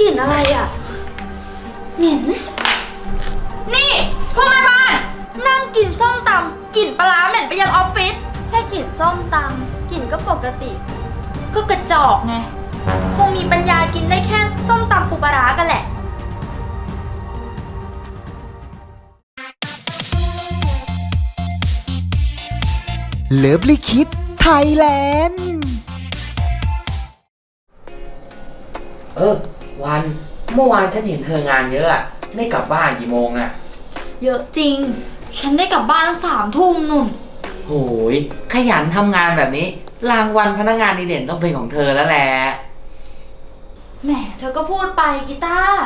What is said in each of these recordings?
กลิ่นอะไรอะ เหม็น นี่พวกแม่บ้าน นั่งกินส้มตำกลิ่นปลาร้าเหม็นไปยังออฟฟิศ แค่กลิ่นส้มตำกลิ่นก็ปกติ ก็กระจอกไง คงมีปัญญากินได้แค่ส้มตำปูปลาร้ากันแหละ เลอฟลิคิดไทยแลนด์ เออ วันเมื่อวานฉันเห็นเธองานเยอะอะได้กลับบ้านกี่โมงอะเยอะจริง ฉันได้กลับบ้านตั้งสามทุ่มนุ่น โหยขยันทำงานแบบนี้ รางวัลพนักงานดีเด่นต้องเป็นของเธอแล้วแหละ แหม เธอก็พูดไปกีตาร์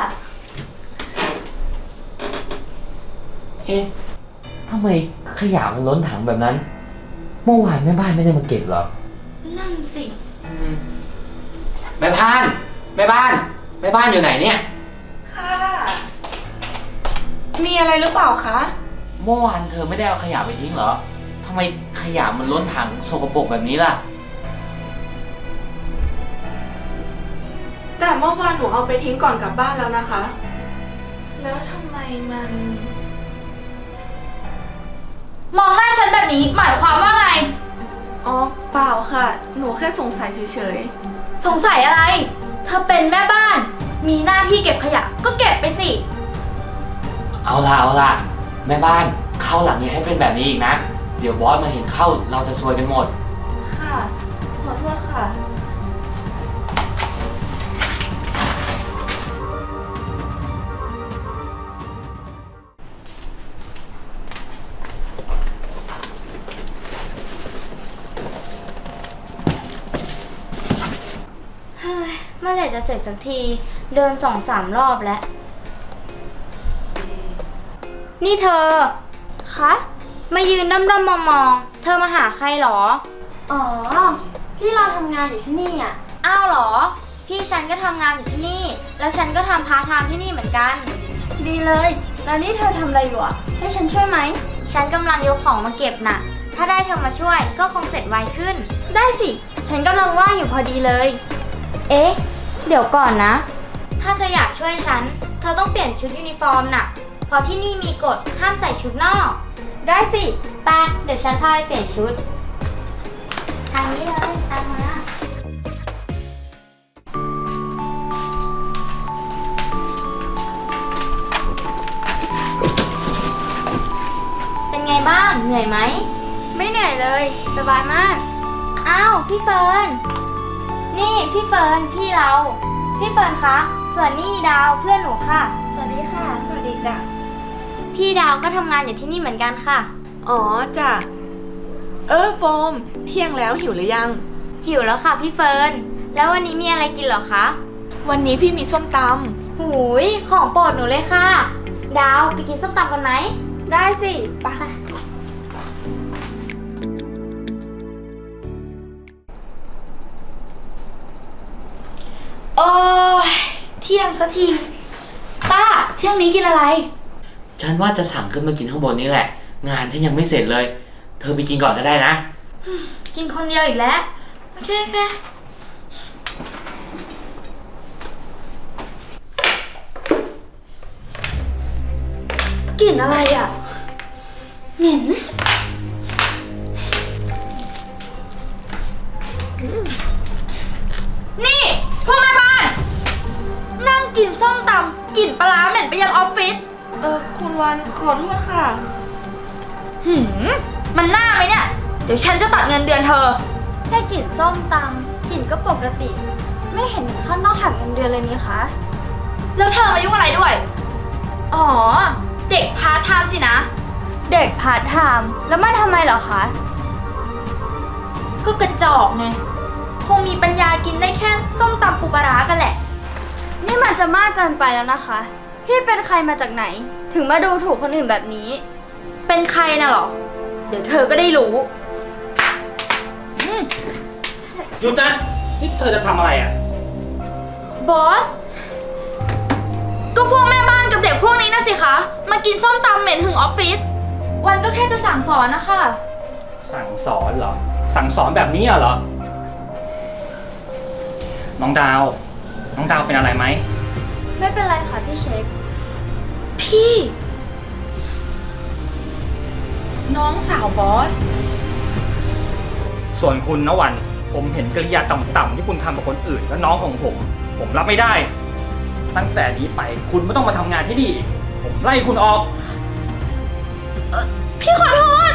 เอ๊ะทำไมขยะมันล้นถังแบบนั้น เมื่อวานแม่บ้านไม่ได้มาเก็บเหรอ นั่นสิอืมแม่บ้าน แม่บ้าน แม่บ้านอยู่ไหนเนี่ย ค่ะ มีอะไรหรือเปล่าคะ เมื่อวานเธอไม่ได้เอาขยะไปทิ้งเหรอทำไมขยะมันล้นถังสกปรกแบบนี้ล่ะ แต่เมื่อวานหนูเอาไปทิ้งก่อนกลับบ้านแล้วนะคะ แล้วทำไมมัน มองหน้าฉันแบบนี้หมายความว่าไง อ๋อ เปล่าค่ะ หนูแค่สงสัยเฉยสงสัยอะไร เธอเป็นแม่บ้าน มีหน้าที่เก็บขยะ ก็เก็บไปสิ เอาล่ะเอาล่ะ แม่บ้านเข้าหลังอย่าให้เป็นแบบนี้อีกนะ เดี๋ยวบอสมาเห็นเข้าเราจะซวยกันหมดๆค่ะ ขอโทษค่ะ มื่อไหร่จะเสร็จสักที เดินสองสามรอบแล้ว นี่เธอ คะ มายืนด้อมๆมองๆเธอมาหาใครหรอ อ๋อ พี่เราทำงานอยู่ที่นี่อะ อ้าวเหรอ พี่ฉันก็ทำงานอยู่ที่นี่ แล้วฉันก็ทำพาร์ทไทม์ที่นี่เหมือนกัน ดีเลย แล้วนี่เธอทำอะไรอยู่อะ ให้ฉันช่วยไหม ฉันกำลังยกของมาเก็บน่ะ ถ้าได้เธอมาช่วยก็คงเสร็จไวขึ้น ได้สิ ฉันกำลังว่างอยู่พอดีเลย เอ๊ะ เดี๋ยวก่อนนะ ถ้าเธออยากช่วยฉัน เธอต้องเปลี่ยนชุดยูนิฟอร์มน่ะ เพราะที่นี่มีกฎห้ามใส่ชุดนอก ได้สิไปเดี๋ยวฉันพาไปเปลี่ยนชุด ทางนี้เลยตามมาเป็นไงบ้าง เหนื่อยไหม ไม่เหนื่อยเลย สบายมาก อ้าว พี่เฟิร์น นี่พี่เฟิร์นพี่เรา พี่เฟิร์นคะ ส่วนนี่ดาวเพื่อนหนูค่ะ สวัสดีค่ะ สวัสดีจ้ะ พี่ดาวก็ทำงานอยู่ที่นี่เหมือนกันค่ะ อ๋อจ้ะ เออโฟม เที่ยงแล้วหิวหรือยัง หิวแล้วค่ะพี่เฟิร์น แล้ววันนี้มีอะไรกินเหรอคะ วันนี้พี่มีส้มตหูยของโปรดหนูเลยค่ะ ดาวไปกินส้มตำกันไหมำได้สิไป ที่ยงสักที ต้า เที่ยงนี้กินอะไร ฉันว่าจะสั่งขึ้นมากินข้างบนนี้แหละ งานฉันยังไม่เสร็จเลย เธอไปกินก่อนก็ได้นะ กินคนเดียวอีกแล้ว โอเคโอเคกลิ่นอะไรอะ เหม็นนี่พวกแม่บ้าน นั่งกินส้มตำกลิ่นปลาร้าเหม็นไปยังออฟฟิศเออคุณวันขอโทษค่ะ หืมมันน่าไหมเนี่ย เดี๋ยวฉันจะตัดเงินเดือนเธอ แค่กลิ่นส้มตำกลิ่นก็ปกติ ไม่เห็นถึงขั้นต้องหักเงินเดือนเลยนี่คะแล้วเธอมายุ่งอะไรด้วย อ๋อ เด็กพาร์ทไทม์สินะ เด็กพาร์ทไทม์แล้วมาทำไมเหรอคะ ก็กระจอกไง คงมีปัญญากินได้แค่ส้มตำปูปลาร้ากันแหละ นี่มันจะมากเกินไปแล้วนะคะ พี่เป็นใครมาจากไหน ถึงมาดูถูกคนอื่นแบบนี้ เป็นใครน่ะเหรอ เดี๋ยวเธอก็ได้รู้ หยุดนะ นี่เธอจะทำอะไรอะ บอส ก็พวกแม่บ้านกับเด็กพวกนี้นะสิคะ มากินส้มตำเหม็นถึงออฟฟิศ วันก็แค่จะสั่งสอนนะคะ สั่งสอนเหรอ สั่งสอนแบบนี้เหรอ น้องดาว น้องดาวเป็นอะไรไหม ไม่เป็นไรค่ะพี่เช็ค พี่ น้องสาวบอส ส่วนคุณนะวัน ผมเห็นกริยาต่ำๆที่คุณทำกับคนอื่น และน้องของผม ผมรับไม่ได้ ตั้งแต่นี้ไปคุณไม่ต้องมาทำงานที่นี่อีกผมไล่คุณออก พี่ขอโทษ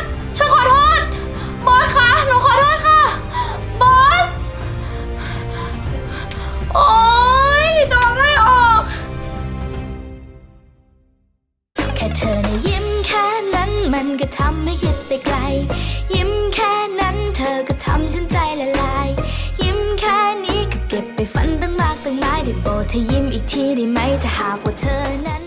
ค่เธอนะยิ้มแค่นั้นมันก็ทำให้คิดไปไกล ยิ้มแค่นั้นเธอก็ทำฉันใจละลาย ยิ้มแค่นี้ก็เก็บไปฝันตั้งมากตั้งหลายได้โปรดเธอยิ้มอีกทีได้ไหมถ้าหากว่าเธอนั้น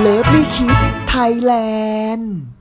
เลิฟลี่คิดไทยแลนด์